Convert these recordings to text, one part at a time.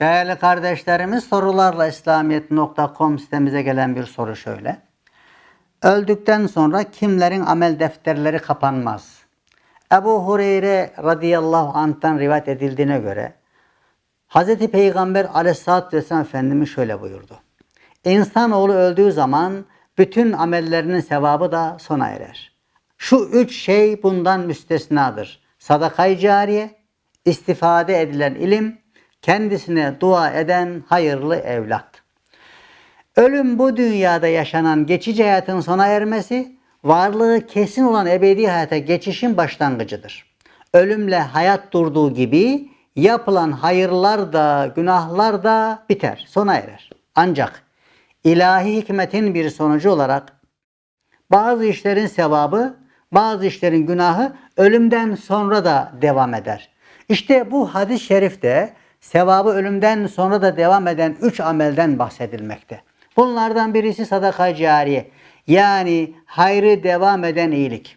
Değerli kardeşlerimiz sorularla İslamiyet.com sitemize gelen bir soru şöyle. Öldükten sonra kimlerin amel defterleri kapanmaz? Ebu Hureyre radıyallahu anh'tan rivayet edildiğine göre Hz. Peygamber aleyhissalatü vesselam Efendimiz şöyle buyurdu. İnsanoğlu öldüğü zaman bütün amellerinin sevabı da sona erer. Şu üç şey bundan müstesnadır. Sadakayı cariye, istifade edilen ilim, kendisine dua eden hayırlı evlat. Ölüm bu dünyada yaşanan geçici hayatın sona ermesi, varlığı kesin olan ebedi hayata geçişin başlangıcıdır. Ölümle hayat durduğu gibi yapılan hayırlar da günahlar da biter, sona erer. Ancak ilahi hikmetin bir sonucu olarak bazı işlerin sevabı, bazı işlerin günahı ölümden sonra da devam eder. İşte bu hadis-i şerifte sevabı ölümden sonra da devam eden üç amelden bahsedilmekte. Bunlardan birisi sadaka cariye. Yani hayrı devam eden iyilik.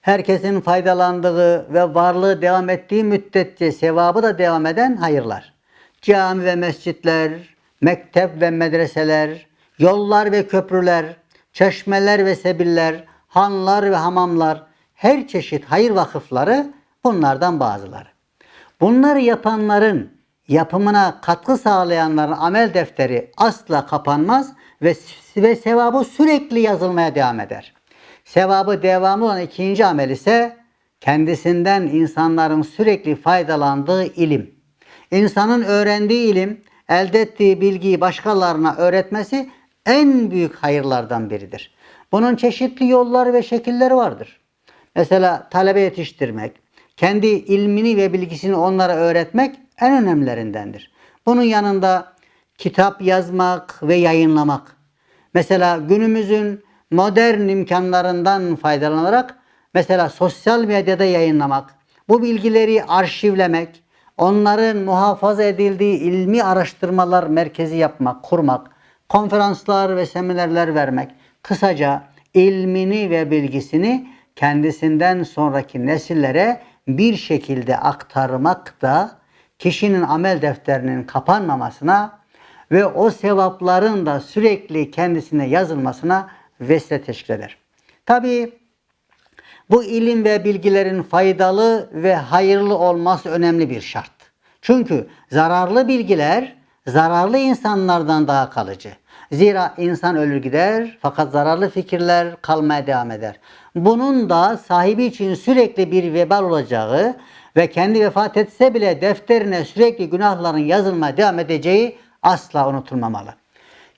Herkesin faydalandığı ve varlığı devam ettiği müddetçe sevabı da devam eden hayırlar. Cami ve mescitler, mektep ve medreseler, yollar ve köprüler, çeşmeler ve sebiller, hanlar ve hamamlar, her çeşit hayır vakıfları bunlardan bazıları. Bunları yapanların, yapımına katkı sağlayanların amel defteri asla kapanmaz ve, ve sevabı sürekli yazılmaya devam eder. Sevabı devamlı olan ikinci amel ise kendisinden insanların sürekli faydalandığı ilim. İnsanın öğrendiği ilim, elde ettiği bilgiyi başkalarına öğretmesi en büyük hayırlardan biridir. Bunun çeşitli yollar ve şekilleri vardır. Mesela talebe yetiştirmek, kendi ilmini ve bilgisini onlara öğretmek en önemlilerindendir. Bunun yanında kitap yazmak ve yayınlamak. Mesela günümüzün modern imkanlarından faydalanarak mesela sosyal medyada yayınlamak, bu bilgileri arşivlemek, onların muhafaza edildiği ilmi araştırmalar merkezi yapmak, kurmak, konferanslar ve seminerler vermek, kısaca ilmini ve bilgisini kendisinden sonraki nesillere bir şekilde aktarmak da kişinin amel defterinin kapanmamasına ve o sevapların da sürekli kendisine yazılmasına vesile teşkil eder. Tabi bu ilim ve bilgilerin faydalı ve hayırlı olması önemli bir şart. Çünkü zararlı bilgiler zararlı insanlardan daha kalıcı. Zira insan ölür gider fakat zararlı fikirler kalmaya devam eder. Bunun da sahibi için sürekli bir vebal olacağı ve kendi vefat etse bile defterine sürekli günahların yazılmaya devam edeceği asla unutulmamalı.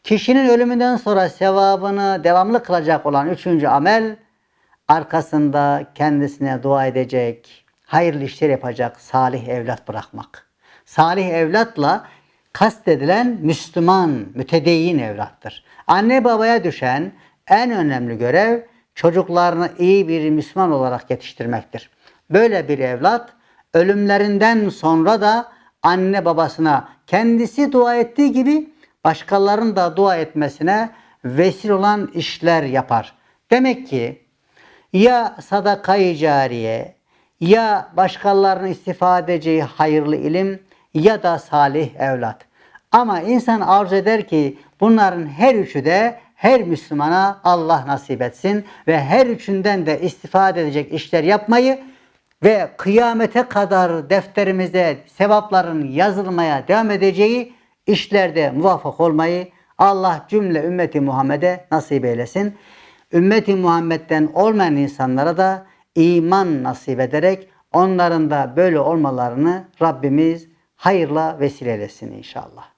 Kişinin ölümünden sonra sevabını devamlı kılacak olan üçüncü amel arkasında kendisine dua edecek, hayırlı işler yapacak salih evlat bırakmak. Salih evlatla kastedilen Müslüman, mütedeyyin evlattır. Anne babaya düşen en önemli görev çocuklarını iyi bir Müslüman olarak yetiştirmektir. Böyle bir evlat ölümlerinden sonra da anne babasına kendisi dua ettiği gibi başkalarının da dua etmesine vesile olan işler yapar. Demek ki ya sadakayı cariye ya başkalarının istifade edeceği hayırlı ilim ya da salih evlat. Ama insan arzu eder ki bunların her üçü de her Müslümana Allah nasip etsin ve her üçünden de istifade edecek işler yapmayı ve kıyamete kadar defterimize sevapların yazılmaya devam edeceği işlerde muvaffak olmayı Allah cümle ümmeti Muhammed'e nasip eylesin. Ümmeti Muhammed'den olmayan insanlara da iman nasip ederek onların da böyle olmalarını Rabbimiz hayırla vesile eylesin inşallah.